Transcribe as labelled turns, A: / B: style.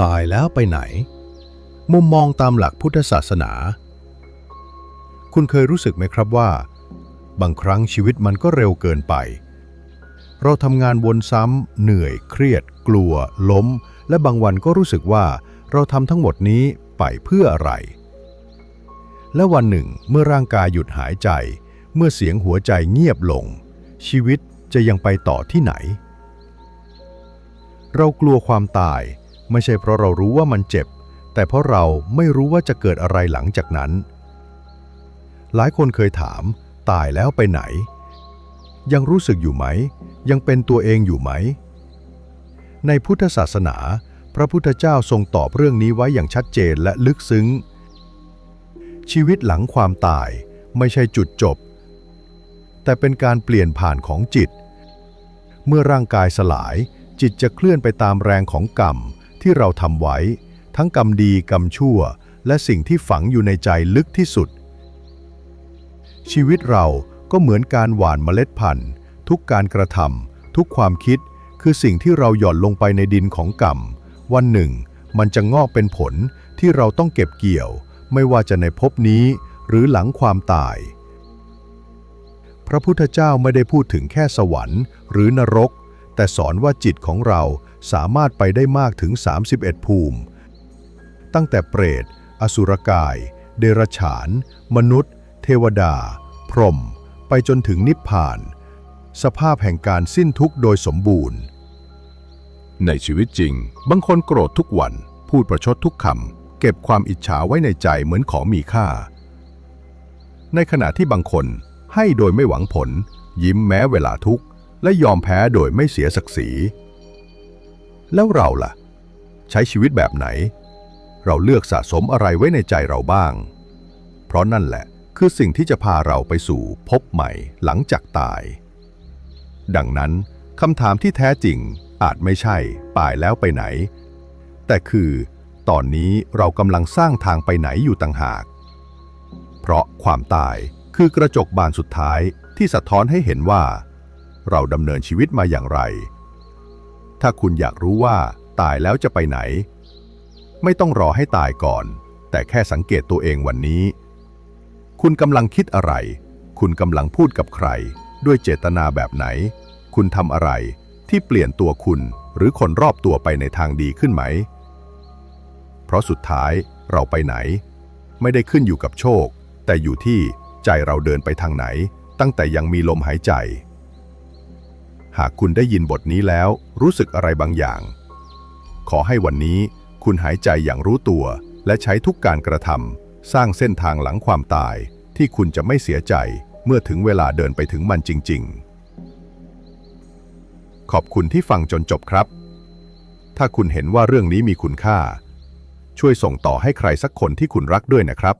A: ตายแล้วไปไหน มุมมองตามหลักพุทธศาสนา คุณเคยรู้สึกไหมครับว่า บางครั้งชีวิตมันก็เร็วเกินไป เราทำงานวนซ้ำเหนื่อยเครียด กลัว ล้ม และบางวันก็รู้สึกว่า เราทำทั้งหมดนี้ไปเพื่ออะไร และวันหนึ่งเมื่อร่างกายหยุดหายใจ เมื่อเสียงหัวใจเงียบลง ชีวิตจะยังไปต่อที่ไหนเรากลัวความตาย ไม่ใช่เพราะเรารู้ว่ามันเจ็บ แต่เพราะเราไม่รู้ว่าจะเกิดอะไรหลังจากนั้น หลายคนเคยถาม ตายแล้วไปไหน ยังรู้สึกอยู่ไหม ยังเป็นตัวเองอยู่ไหม ในพุทธศาสนา พระพุทธเจ้าทรงตอบเรื่องนี้ไว้อย่างชัดเจนและลึกซึ้ง ชีวิตหลังความตายไม่ใช่จุดจบ แต่เป็นการเปลี่ยนผ่านของจิต เมื่อร่างกายสลายจิตจะเคลื่อนไปตามแรงของกรรม ที่เราทำไว้ ทั้งกรรมดีกรรมชั่ว และสิ่งที่ฝังอยู่ในใจลึกที่สุด ชีวิตเราก็เหมือนการหว่านเมล็ดพันธุ์ ทุกการกระทำทุกความคิด คือสิ่งที่เราหย่อนลงไปในดินของกรรม วันหนึ่ง มันจะงอกเป็นผลที่เราต้องเก็บเกี่ยว ไม่ว่าจะในภพนี้ หรือหลังความตาย พระพุทธเจ้าไม่ได้พูดถึงแค่สวรรค์ หรือนรก แต่สอนว่าจิตของเราสามารถไปได้มากถึง 31 ภูมิ ตั้งแต่เปรต อสุรกาย เดรัจฉาน มนุษย์ เทวดา พรหม ไปจนถึงนิพพาน สภาพแห่งการสิ้นทุกข์โดยสมบูรณ์ ในชีวิตจริง บางคนโกรธทุกวัน พูดประชดทุกคำ เก็บความอิจฉาไว้ในใจเหมือนของมีค่า ในขณะที่บางคนให้โดยไม่หวังผล ยิ้มแม้เวลาทุกข์ และยอมแพ้โดยไม่เสียศักดิ์ศรี แล้วเราล่ะ ใช้ชีวิตแบบไหน เราเลือกสะสมอะไรไว้ในใจเราบ้าง เพราะนั่นแหละคือสิ่งที่จะพาเราไปสู่พบใหม่หลังจากตาย ดังนั้นคำถามที่แท้จริงอาจไม่ใช่ป่ายแล้วไปไหน แต่คือตอนนี้เรากำลังสร้างทางไปไหนอยู่ต่างหาก เพราะความตายคือกระจกบานสุดท้ายที่สะท้อนให้เห็นว่า เราดำเนินชีวิตมาอย่างไร ถ้าคุณอยากรู้ว่าตายแล้วจะไปไหน ไม่ต้องรอให้ตายก่อน แต่แค่สังเกตตัวเองวันนี้ คุณกำลังคิดอะไร คุณกำลังพูดกับใคร ด้วยเจตนาแบบไหน คุณทำอะไรที่เปลี่ยนตัวคุณหรือคนรอบตัวไปในทางดีขึ้นไหม เพราะสุดท้ายเราไปไหน ไม่ได้ขึ้นอยู่กับโชค แต่อยู่ที่ใจเราเดินไปทางไหน ตั้งแต่ยังมีลมหายใจ หากคุณได้ยินบทนี้แล้วรู้สึกอะไรบางอย่าง ขอให้วันนี้คุณหายใจอย่างรู้ตัว และใช้ทุกการกระทำสร้างเส้นทางหลังความตาย ที่คุณจะไม่เสียใจเมื่อถึงเวลาเดินไปถึงมันจริง ๆ ขอบคุณที่ฟังจนจบครับ ถ้าคุณเห็นว่าเรื่องนี้มีคุณค่า ช่วยส่งต่อให้ใครสักคนที่คุณรักด้วยนะครับ